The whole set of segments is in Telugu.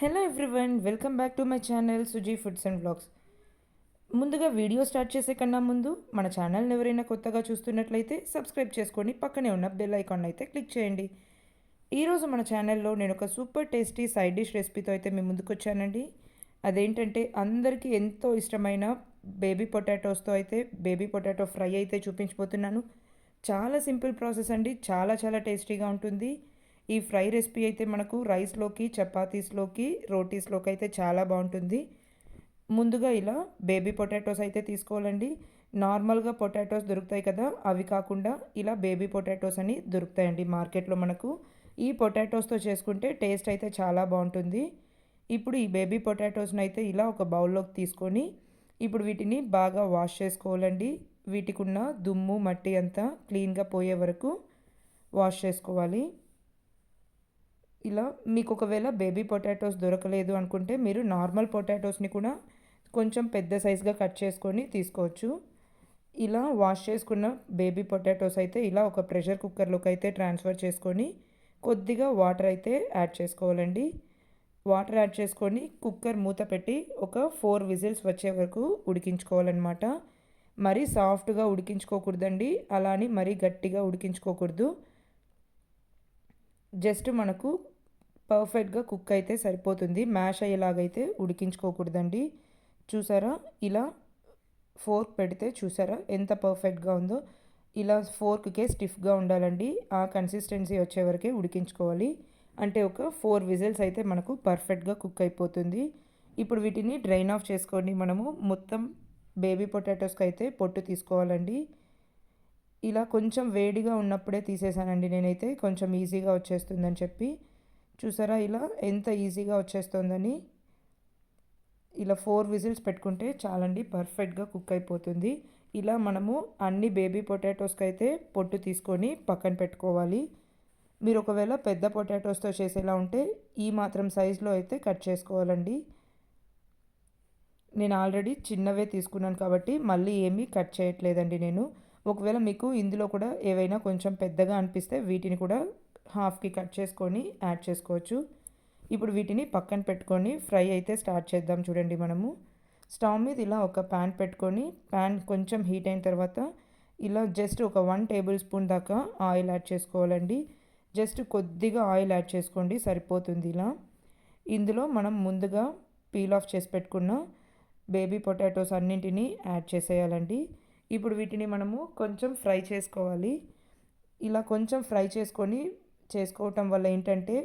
Hello everyone welcome back to my channel Suji foods and blogs ముందుగా వీడియో స్టార్ట్ చేసే కన్నా ముందు మన ఛానల్ని ఎవరైనా కొత్తగా చూస్తున్నట్లయితే సబ్స్క్రైబ్ చేసుకొని పక్కనే ఉన్న బెల్ ఐకాన్ అయితే క్లిక్ చేయండి. ఈరోజు మన ఛానల్లో నేను ఒక సూపర్ టేస్టీ సైడ్ డిష్ రెసిపీతో అయితే మేము ముందుకు వచ్చానండి. అదేంటంటే అందరికీ ఎంతో ఇష్టమైన బేబీ పొటాటోస్తో అయితే బేబీ పొటాటో ఫ్రై అయితే చూపించబోతున్నాను. చాలా సింపుల్ ప్రాసెస్ అండి చాలా చాలా టేస్టీగా ఉంటుంది. ఈ ఫ్రై రెసిపీ అయితే మనకు రైస్లోకి చపాతీస్లోకి రోటీస్లోకి అయితే చాలా బాగుంటుంది. ముందుగా ఇలా బేబీ పొటాటోస్ అయితే తీసుకోవాలండి. నార్మల్గా పొటాటోస్ దొరుకుతాయి కదా అవి కాకుండా ఇలా బేబీ పొటాటోస్ అని దొరుకుతాయండి మార్కెట్లో మనకు. ఈ పొటాటోస్తో చేసుకుంటే టేస్ట్ అయితే చాలా బాగుంటుంది. ఇప్పుడు ఈ బేబీ పొటాటోస్ని అయితే ఇలా ఒక బౌల్లోకి తీసుకొని ఇప్పుడు వీటిని బాగా వాష్ చేసుకోవాలండి. వీటికి ఉన్న దుమ్ము మట్టి అంతా క్లీన్గా పోయే వరకు వాష్ చేసుకోవాలి. ఇలా మీకు ఒకవేళ బేబీ పొటాటోస్ దొరకలేదు అనుకుంటే మీరు నార్మల్ పొటాటోస్ని కూడా కొంచెం పెద్ద సైజ్గా కట్ చేసుకొని తీసుకోవచ్చు. ఇలా వాష్ చేసుకున్న బేబీ పొటాటోస్ అయితే ఇలా ఒక ప్రెషర్ కుక్కర్లోకి అయితే ట్రాన్స్ఫర్ చేసుకొని కొద్దిగా వాటర్ అయితే యాడ్ చేసుకోవాలండి. వాటర్ యాడ్ చేసుకొని కుక్కర్ మూత పెట్టి ఒక ఫోర్ విజిల్స్ వచ్చే వరకు ఉడికించుకోవాలన్నమాట. మరీ సాఫ్ట్గా ఉడికించుకోకూడదండి. అలా అని మరీ గట్టిగా ఉడికించుకోకూడదు. జస్ట్ మనకు పర్ఫెక్ట్గా కుక్ అయితే సరిపోతుంది. మ్యాష్ అయ్యేలాగైతే ఉడికించుకోకూడదండి. చూసారా? ఇలా ఫోర్క్ పెడితే చూసారా? ఎంత పర్ఫెక్ట్గా ఉందో. ఇలా ఫోర్క్కే స్టిఫ్గా ఉండాలండి. ఆ కన్సిస్టెన్సీ వచ్చే వరకే ఉడికించుకోవాలి. అంటే ఒక ఫోర్ విజిల్స్ అయితే మనకు పర్ఫెక్ట్గా కుక్ అయిపోతుంది. ఇప్పుడు వీటిని డ్రైన్ ఆఫ్ చేసుకోండి. మనము మొత్తం బేబీ పొటాటోస్కి అయితే పొట్టు తీసుకోవాలండి. ఇలా కొంచెం వేడిగా ఉన్నప్పుడే తీసేసానండి నేనైతే కొంచెం ఈజీగా వచ్చేస్తుందని చెప్పి. చూసారా ఇలా? ఎంత ఈజీగా వచ్చేస్తుందని. ఇలా ఫోర్ విజిల్స్ పెట్టుకుంటే చాలండి పర్ఫెక్ట్గా కుక్ అయిపోతుంది. ఇలా మనము అన్ని బేబీ పొటాటోస్కి అయితే పొట్టు తీసుకొని పక్కన పెట్టుకోవాలి. మీరు ఒకవేళ పెద్ద పొటాటోస్తో చేసేలా ఉంటే ఈ మాత్రం సైజులో అయితే కట్ చేసుకోవాలండి. నేను ఆల్రెడీ చిన్నవే తీసుకున్నాను కాబట్టి మళ్ళీ ఏమీ కట్ చేయట్లేదండి నేను. ఒకవేళ మీకు ఇందులో కూడా ఏవైనా కొంచెం పెద్దగా అనిపిస్తే వీటిని కూడా హాఫ్కి కట్ చేసుకొని యాడ్ చేసుకోవచ్చు. ఇప్పుడు వీటిని పక్కన పెట్టుకొని ఫ్రై అయితే స్టార్ట్ చేద్దాం చూడండి మనము. స్టవ్ మీద ఇలా ఒక ప్యాన్ పెట్టుకొని ప్యాన్ కొంచెం హీట్ అయిన తర్వాత ఇలా జస్ట్ ఒక వన్ టేబుల్ స్పూన్ దాకా ఆయిల్ యాడ్ చేసుకోవాలండి. జస్ట్ కొద్దిగా ఆయిల్ యాడ్ చేసుకోండి సరిపోతుంది ఇలా. ఇందులో మనం ముందుగా పీల్ ఆఫ్ చేసి పెట్టుకున్న బేబీ పొటాటోస్ అన్నింటినీ యాడ్ చేసేయాలండి. ఇప్పుడు వీటిని మనము కొంచెం ఫ్రై చేసుకోవాలి. ఇలా కొంచెం ఫ్రై చేసుకొని చేసుకోవటం వల్ల ఏంటంటే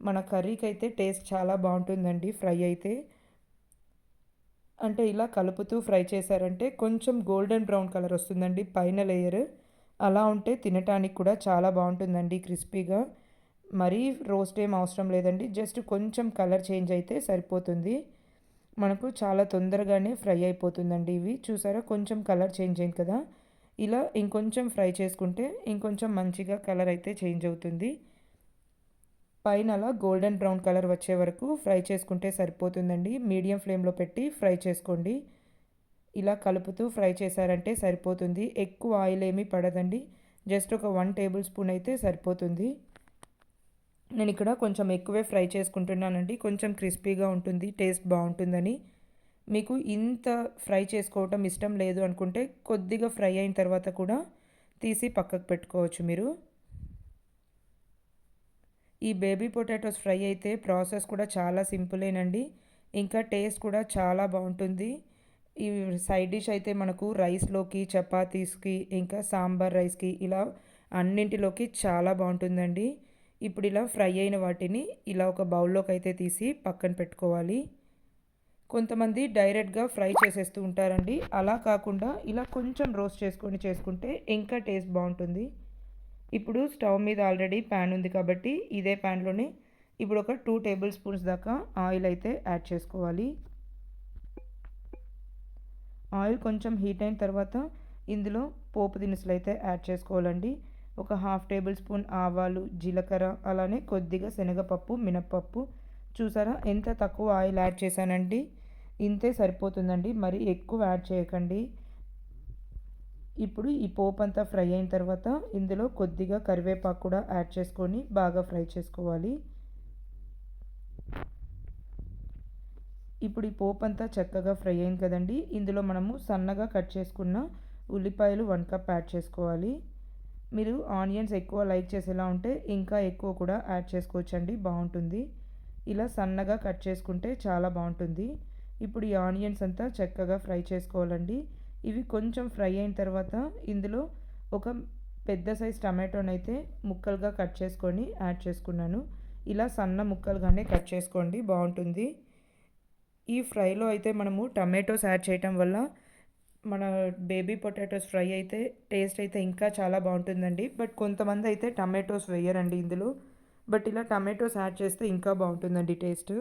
మన కర్రీకి అయితే టేస్ట్ చాలా బాగుంటుందండి ఫ్రై అయితే. అంటే ఇలా కలుపుతూ ఫ్రై చేశారంటే కొంచెం గోల్డెన్ బ్రౌన్ కలర్ వస్తుందండి పైన లేయర్. అలా ఉంటే తినటానికి కూడా చాలా బాగుంటుందండి క్రిస్పీగా. మరీ రోస్ట్ ఏం అవసరం లేదండి. జస్ట్ కొంచెం కలర్ చేంజ్ అయితే సరిపోతుంది. మనకు చాలా తొందరగానే ఫ్రై అయిపోతుందండి ఇవి. చూసారా? కొంచెం కలర్ చేంజ్ అయింది కదా? ఇలా ఇంకొంచెం ఫ్రై చేసుకుంటే ఇంకొంచెం మంచిగా కలర్ అయితే చేంజ్ అవుతుంది. పైన అలా గోల్డెన్ బ్రౌన్ కలర్ వచ్చే వరకు ఫ్రై చేసుకుంటే సరిపోతుందండి. మీడియం ఫ్లేమ్లో పెట్టి ఫ్రై చేసుకోండి. ఇలా కలుపుతూ ఫ్రై చేశారంటే సరిపోతుంది. ఎక్కువ ఆయిల్ ఏమీ పడదండి. జస్ట్ ఒక వన్ టేబుల్ స్పూన్ అయితే సరిపోతుంది. నేను ఇక్కడ కొంచెం ఎక్కువే ఫ్రై చేసుకుంటున్నానండి. కొంచెం క్రిస్పీగా ఉంటుంది టేస్ట్ బాగుంటుందని. మీకు ఇంత ఫ్రై చేసుకోవటం ఇష్టం లేదు అనుకుంటే కొద్దిగా ఫ్రై అయిన తర్వాత కూడా తీసి పక్కకు పెట్టుకోవచ్చు మీరు. ఈ బేబీ పొటాటోస్ ఫ్రై అయితే ప్రాసెస్ కూడా చాలా సింపులేనండి. ఇంకా టేస్ట్ కూడా చాలా బాగుంటుంది. ఈ సైడ్ డిష్ అయితే మనకు రైస్లోకి చపాతీస్కి ఇంకా సాంబార్ రైస్కి ఇలా అన్నింటిలోకి చాలా బాగుంటుందండి. ఇప్పుడు ఇలా ఫ్రై అయిన వాటిని ఇలా ఒక బౌల్లోకి అయితే తీసి పక్కన పెట్టుకోవాలి. కొంతమంది డైరెక్ట్గా ఫ్రై చేసేస్తూ ఉంటారండి. అలా కాకుండా ఇలా కొంచెం రోస్ట్ చేసుకొని చేసుకుంటే ఇంకా టేస్ట్ బాగుంటుంది. ఇప్పుడు స్టవ్ మీద ఆల్రెడీ ప్యాన్ ఉంది కాబట్టి ఇదే ప్యాన్లోనే ఇప్పుడు ఒక టూ టేబుల్ స్పూన్స్ దాకా ఆయిల్ అయితే యాడ్ చేసుకోవాలి. ఆయిల్ కొంచెం హీట్ అయిన తర్వాత ఇందులో పోపు దినుసులు అయితే యాడ్ చేసుకోవాలండి. ఒక హాఫ్ టేబుల్ స్పూన్ ఆవాలు జీలకర్ర అలానే కొద్దిగా శనగపప్పు మినప్పప్పు. చూసారా? ఎంత తక్కువ ఆయిల్ యాడ్ చేశానండి? ఇంతే సరిపోతుందండి. మరి ఎక్కువ యాడ్ చేయకండి. ఇప్పుడు ఈ పోపు అంతా ఫ్రై అయిన తర్వాత ఇందులో కొద్దిగా కరివేపాకు కూడా యాడ్ చేసుకొని బాగా ఫ్రై చేసుకోవాలి. ఇప్పుడు ఈ పోపు అంతా చక్కగా ఫ్రై అయింది కదండి. ఇందులో మనము సన్నగా కట్ చేసుకున్న ఉల్లిపాయలు వన్ కప్ యాడ్ చేసుకోవాలి. మీరు ఆనియన్స్ ఎక్కువ లైక్ చేసేలా ఉంటే ఇంకా ఎక్కువ కూడా యాడ్ చేసుకోవచ్చండి బాగుంటుంది. ఇలా సన్నగా కట్ చేసుకుంటే చాలా బాగుంటుంది. ఇప్పుడు ఈ ఆనియన్స్ అంతా చక్కగా ఫ్రై చేసుకోవాలండి. ఇవి కొంచెం ఫ్రై అయిన తర్వాత ఇందులో ఒక పెద్ద సైజ్ టమాటోని అయితే ముక్కలుగా కట్ చేసుకొని యాడ్ చేసుకున్నాను. ఇలా సన్న ముక్కలుగానే కట్ చేసుకోండి బాగుంటుంది. ఈ ఫ్రైలో అయితే మనము టమాటోస్ యాడ్ చేయటం వల్ల మన బేబీ పొటాటోస్ ఫ్రై అయితే టేస్ట్ అయితే ఇంకా చాలా బాగుంటుందండి. బట్ కొంతమంది అయితే టమాటోస్ వేయరండి ఇందులో. బట్ ఇలా టమాటోస్ యాడ్ చేస్తే ఇంకా బాగుంటుందండి టేస్ట్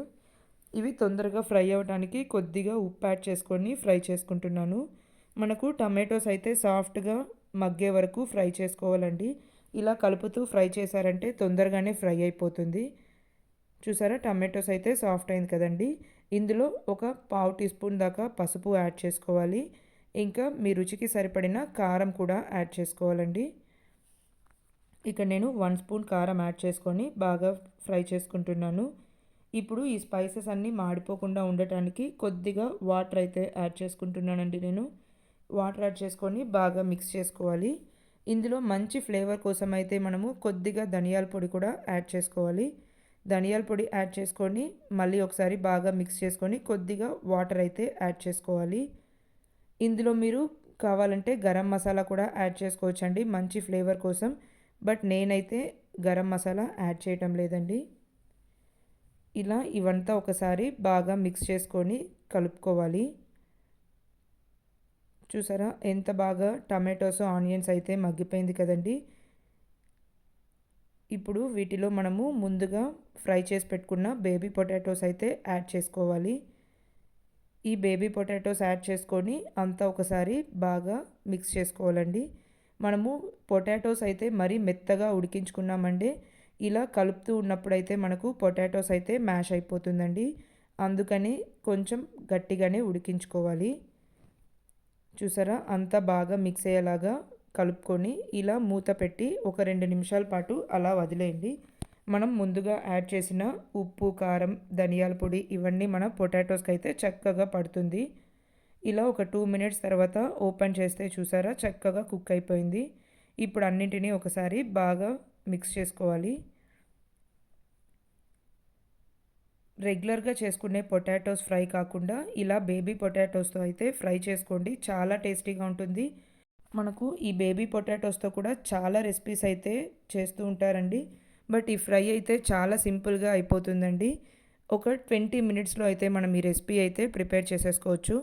ఇవి తొందరగా ఫ్రై అవ్వడానికి కొద్దిగా ఉప్పు యాడ్ చేసుకొని ఫ్రై చేసుకుంటున్నాను. మనకు టమాటోస్ అయితే సాఫ్ట్గా మగ్గే వరకు ఫ్రై చేసుకోవాలండి. ఇలా కలుపుతూ ఫ్రై చేశారంటే తొందరగానే ఫ్రై అయిపోతుంది. చూసారా? టమాటోస్ అయితే సాఫ్ట్ అయింది కదండి. ఇందులో ఒక పావు టీ స్పూన్ దాకా పసుపు యాడ్ చేసుకోవాలి. ఇంకా మీ రుచికి సరిపడిన కారం కూడా యాడ్ చేసుకోవాలండి. ఇక్కడ నేను వన్ స్పూన్ కారం యాడ్ చేసుకొని బాగా ఫ్రై చేసుకుంటున్నాను. ఇప్పుడు ఈ స్పైసెస్ అన్నీ మాడిపోకుండా ఉండటానికి కొద్దిగా వాటర్ అయితే యాడ్ చేసుకుంటున్నానండి నేను. వాటర్ యాడ్ చేసుకొని బాగా మిక్స్ చేసుకోవాలి. ఇందులో మంచి ఫ్లేవర్ కోసం అయితే మనము కొద్దిగా ధనియాల పొడి కూడా యాడ్ చేసుకోవాలి. ధనియాల పొడి యాడ్ చేసుకొని మళ్ళీ ఒకసారి బాగా మిక్స్ చేసుకొని కొద్దిగా వాటర్ అయితే యాడ్ చేసుకోవాలి. ఇందులో మీరు కావాలంటే గరం మసాలా కూడా యాడ్ చేసుకోవచ్చండి. మంచి ఫ్లేవర్ కోసం. బట్ నేనైతే గరం మసాలా యాడ్ చేయటం లేదండి. ఇలా ఇవంతా ఒకసారి బాగా మిక్స్ చేసుకొని కలుపుకోవాలి. చూసారా? ఎంత బాగా టమాటోస్ ఆనియన్స్ అయితే మగ్గిపోయింది కదండి. ఇప్పుడు వీటిలో మనము ముందుగా ఫ్రై చేసి పెట్టుకున్న బేబీ పొటాటోస్ అయితే యాడ్ చేసుకోవాలి. ఈ బేబీ పొటాటోస్ యాడ్ చేసుకొని అంతా ఒకసారి బాగా మిక్స్ చేసుకోవాలండి. మనము పొటాటోస్ అయితే మరీ మెత్తగా ఉడికించుకున్నామండి ఇలా కలుపుతూ ఉన్నప్పుడైతే మనకు పొటాటోస్ అయితే మ్యాష్ అయిపోతుందండి. అందుకని కొంచెం గట్టిగానే ఉడికించుకోవాలి. చూసారా? అంతా బాగా మిక్స్ అయ్యేలాగా కలుపుకొని ఇలా మూత పెట్టి ఒక రెండు నిమిషాల పాటు అలా వదిలేయండి. మనం ముందుగా యాడ్ చేసిన ఉప్పు కారం ధనియాల పొడి ఇవన్నీ మన పొటాటోస్కి అయితే చక్కగా పడుతుంది. ఇలా ఒక టూ మినిట్స్ తర్వాత ఓపెన్ చేస్తే చూసారా? చక్కగా కుక్ అయిపోయింది. ఇప్పుడు అన్నింటినీ ఒకసారి బాగా మిక్స్ చేసుకోవాలి. రెగ్యులర్గా చేసుకునే పొటాటోస్ ఫ్రై కాకుండా ఇలా బేబీ పొటాటోస్తో అయితే ఫ్రై చేసుకోండి. చాలా టేస్టీగా ఉంటుంది. మనకు ఈ బేబీ పొటాటోస్తో కూడా చాలా రెసిపీస్ అయితే చేస్తూ ఉంటారండి. బట్ ఈ ఫ్రై అయితే చాలా సింపుల్గా అయిపోతుందండి. ఒక ట్వంటీ మినిట్స్లో అయితే మనం ఈ రెసిపీ అయితే ప్రిపేర్ చేసేసుకోవచ్చు.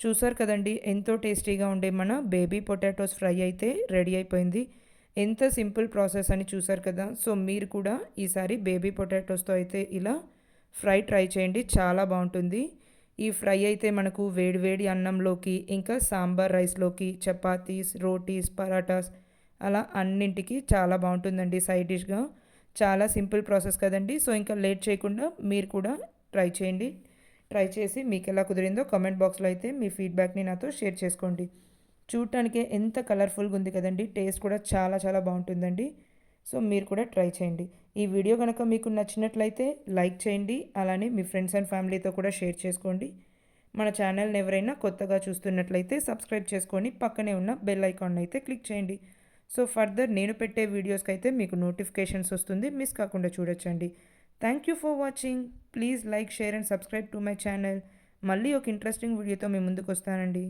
చూసారు కదండి ఎంతో టేస్టీగా ఉండే మన బేబీ పొటాటోస్ ఫ్రై అయితే రెడీ అయిపోయింది. ఎంత సింపుల్ ప్రాసెస్ అని చూసారు కదా సో మీరు కూడా ఈసారి బేబీ పొటాటోస్తో అయితే ఇలా ఫ్రై ట్రై చేయండి చాలా బాగుంటుంది. ఈ ఫ్రై అయితే మనకు వేడివేడి అన్నంలోకి ఇంకా సాంబార్ రైస్లోకి చపాతీస్ రోటీస్ పరాటాస్ అలా అన్నింటికి చాలా బాగుంటుందండి సైడ్ డిష్గా. చాలా సింపుల్ ప్రాసెస్ కదండి. సో ఇంకా లేట్ చేయకుండా మీరు కూడా ట్రై చేయండి. ట్రై చేసి మీకు ఎలా కుదిరిందో కామెంట్ బాక్స్లో అయితే మీ ఫీడ్బ్యాక్ని నాతో షేర్ చేసుకోండి. చూడటానికి ఎంత కలర్ఫుల్గా ఉంది కదండి. టేస్ట్ కూడా చాలా చాలా బాగుంటుందండి. సో మీరు కూడా ట్రై చేయండి. ఈ వీడియో కనుక మీకు నచ్చినట్లయితే లైక్ చేయండి. అలానే మీ ఫ్రెండ్స్ అండ్ ఫ్యామిలీతో కూడా షేర్ చేసుకోండి. మన ఛానల్ని ఎవరైనా కొత్తగా చూస్తున్నట్లయితే సబ్స్క్రైబ్ చేసుకొని పక్కనే ఉన్న బెల్ ఐకాన్ అయితే క్లిక్ చేయండి. సో ఫర్దర్ నేను పెట్టే వీడియోస్కి అయితే మీకు నోటిఫికేషన్స్ వస్తుంది మిస్ కాకుండా చూడొచ్చండి. Thank you for watching please like share and subscribe to my channel మళ్ళీ ఒక ఇంట్రెస్టింగ్ వీడియోతో మీ ముందుకు వస్తానండి.